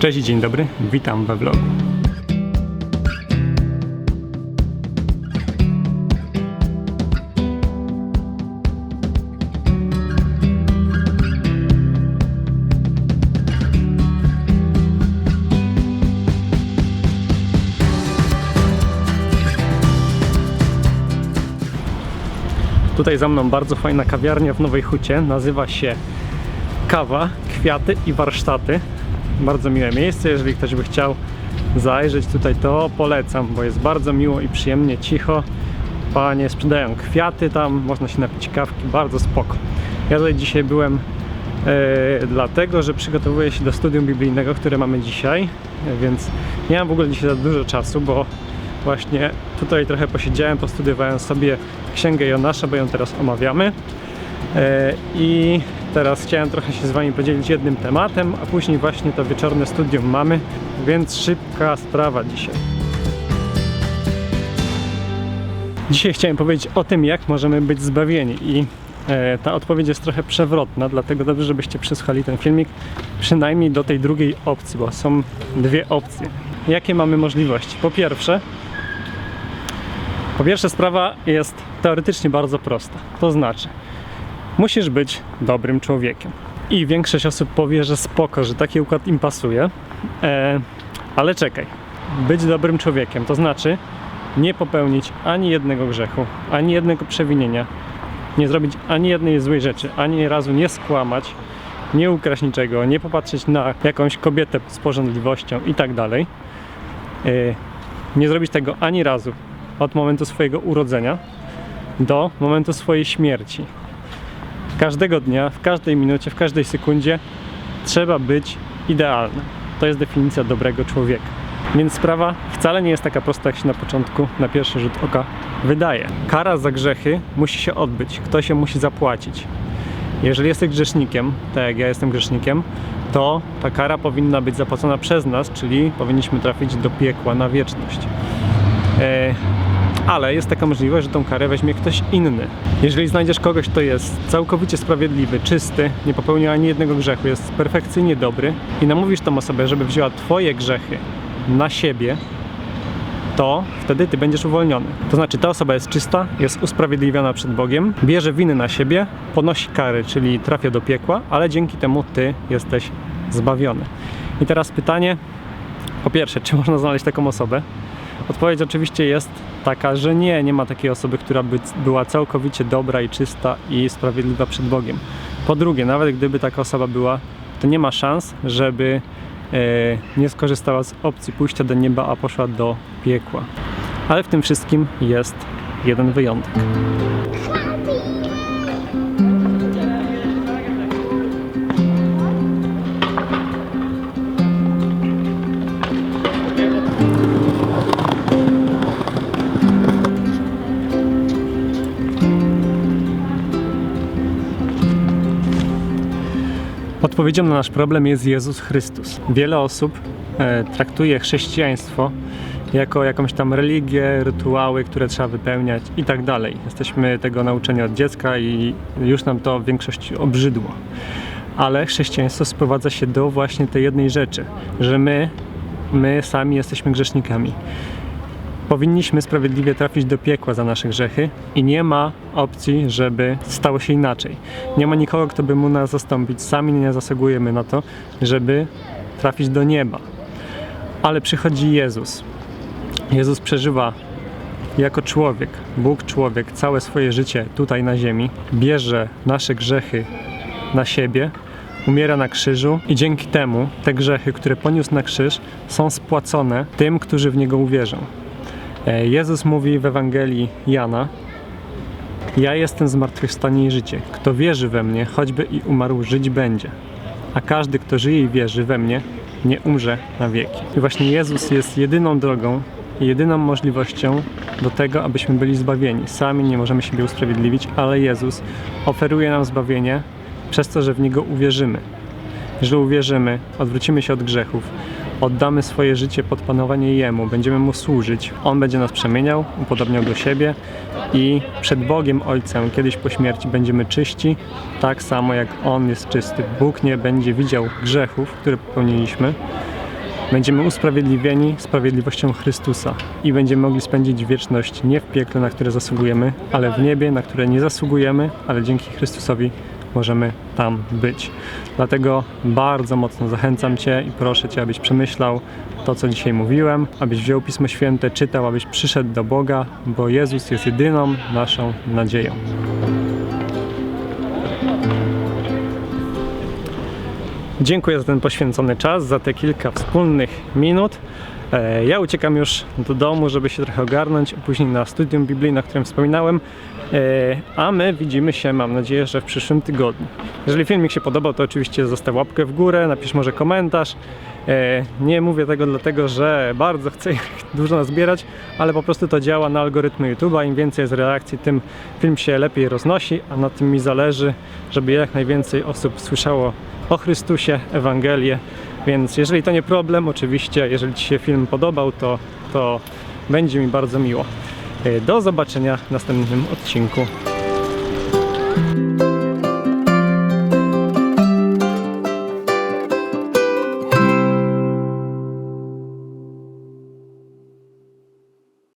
Cześć dzień dobry, witam we vlogu. Tutaj za mną bardzo fajna kawiarnia w Nowej Hucie. Nazywa się Kawa, Kwiaty i Warsztaty. Bardzo miłe miejsce. Jeżeli ktoś by chciał zajrzeć tutaj, to polecam, bo jest bardzo miło i przyjemnie, cicho. Panie sprzedają kwiaty tam, można się napić kawki, bardzo spoko. Ja tutaj dzisiaj byłem e, dlatego, że przygotowuję się do studium biblijnego, które mamy dzisiaj, więc nie mam w ogóle dzisiaj za dużo czasu, bo właśnie tutaj trochę posiedziałem, postudiowałem sobie Księgę Jonasza, bo ją teraz omawiamy. E, I teraz chciałem trochę się z Wami podzielić jednym tematem, a później właśnie to wieczorne studium mamy, więc szybka sprawa dzisiaj. Dzisiaj chciałem powiedzieć o tym, jak możemy być zbawieni i e, ta odpowiedź jest trochę przewrotna, dlatego dobrze, żebyście przesłuchali ten filmik przynajmniej do tej drugiej opcji, bo są dwie opcje. Jakie mamy możliwości? Po pierwsze, po pierwsze sprawa jest teoretycznie bardzo prosta. To znaczy, musisz być dobrym człowiekiem. I większość osób powie, że spoko, że taki układ im pasuje. E, ale czekaj, być dobrym człowiekiem to znaczy nie popełnić ani jednego grzechu, ani jednego przewinienia, nie zrobić ani jednej złej rzeczy, ani razu nie skłamać, nie ukraść niczego, nie popatrzeć na jakąś kobietę z porządliwością i tak dalej. E, Nie zrobić tego ani razu od momentu swojego urodzenia do momentu swojej śmierci. Każdego dnia, w każdej minucie, w każdej sekundzie trzeba być idealnym. To jest definicja dobrego człowieka. Więc sprawa wcale nie jest taka prosta, jak się na początku, na pierwszy rzut oka wydaje. Kara za grzechy musi się odbyć, ktoś ją musi zapłacić. Jeżeli jesteś grzesznikiem, tak jak ja jestem grzesznikiem, to ta kara powinna być zapłacona przez nas, czyli powinniśmy trafić do piekła na wieczność. Ale jest taka możliwość, że tą karę weźmie ktoś inny. Jeżeli znajdziesz kogoś, kto jest całkowicie sprawiedliwy, czysty, nie popełnił ani jednego grzechu, jest perfekcyjnie dobry i namówisz tą osobę, żeby wzięła twoje grzechy na siebie, to wtedy ty będziesz uwolniony. To znaczy ta osoba jest czysta, jest usprawiedliwiona przed Bogiem, bierze winy na siebie, ponosi kary, czyli trafia do piekła, ale dzięki temu ty jesteś zbawiony. I teraz pytanie, po pierwsze, czy można znaleźć taką osobę? Odpowiedź oczywiście jest taka, że nie, nie ma takiej osoby, która by była całkowicie dobra i czysta i sprawiedliwa przed Bogiem. Po drugie, nawet gdyby taka osoba była, to nie ma szans, żeby e, nie skorzystała z opcji pójścia do nieba, a poszła do piekła. Ale w tym wszystkim jest jeden wyjątek. Odpowiedzią na nasz problem jest Jezus Chrystus. Wiele osób e, traktuje chrześcijaństwo jako jakąś tam religię, rytuały, które trzeba wypełniać i tak dalej. Jesteśmy tego nauczeni od dziecka i już nam to w większości obrzydło. Ale chrześcijaństwo sprowadza się do właśnie tej jednej rzeczy, że my, my sami jesteśmy grzesznikami. Powinniśmy sprawiedliwie trafić do piekła za nasze grzechy i nie ma opcji, żeby stało się inaczej. Nie ma nikogo, kto by mógł nas zastąpić. Sami nie zasługujemy na to, żeby trafić do nieba. Ale przychodzi Jezus. Jezus przeżywa jako człowiek, Bóg człowiek, całe swoje życie tutaj na ziemi, bierze nasze grzechy na siebie, umiera na krzyżu i dzięki temu te grzechy, które poniósł na krzyż, są spłacone tym, którzy w Niego uwierzą. E, Jezus mówi w Ewangelii Jana: Ja jestem zmartwychwstanie i życie. Kto wierzy we mnie, choćby i umarł, żyć będzie. A każdy, kto żyje i wierzy we mnie, nie umrze na wieki. I właśnie Jezus jest jedyną drogą, jedyną możliwością do tego, abyśmy byli zbawieni. Sami nie możemy siebie usprawiedliwić, ale Jezus oferuje nam zbawienie przez to, że w Niego uwierzymy. Że uwierzymy, odwrócimy się od grzechów, oddamy swoje życie pod panowanie Jemu, będziemy Mu służyć. On będzie nas przemieniał, upodobniał do siebie i przed Bogiem Ojcem kiedyś po śmierci będziemy czyści, tak samo jak On jest czysty. Bóg nie będzie widział grzechów, które popełniliśmy, Będziemy usprawiedliwieni sprawiedliwością Chrystusa i będziemy mogli spędzić wieczność nie w piekle, na które zasługujemy, ale w niebie, na które nie zasługujemy, ale dzięki Chrystusowi możemy tam być. Dlatego bardzo mocno zachęcam Cię i proszę Cię, abyś przemyślał to, co dzisiaj mówiłem, abyś wziął Pismo Święte, czytał, abyś przyszedł do Boga, bo Jezus jest jedyną naszą nadzieją. Dziękuję za ten poświęcony czas, za te kilka wspólnych minut. E, Ja uciekam już do domu, żeby się trochę ogarnąć, później na studium biblijne, o którym wspominałem. E, A my widzimy się, mam nadzieję, że w przyszłym tygodniu. Jeżeli filmik się podobał, to oczywiście zostaw łapkę w górę, napisz może komentarz. E, Nie mówię tego dlatego, że bardzo chcę ich dużo nazbierać, ale po prostu to działa na algorytmy YouTube'a. Im więcej jest reakcji, tym film się lepiej roznosi, a na tym mi zależy, żeby jak najwięcej osób słyszało o Chrystusie, Ewangelię. Więc jeżeli to nie problem, oczywiście, jeżeli Ci się film podobał, to, to będzie mi bardzo miło. E, Do zobaczenia w następnym odcinku.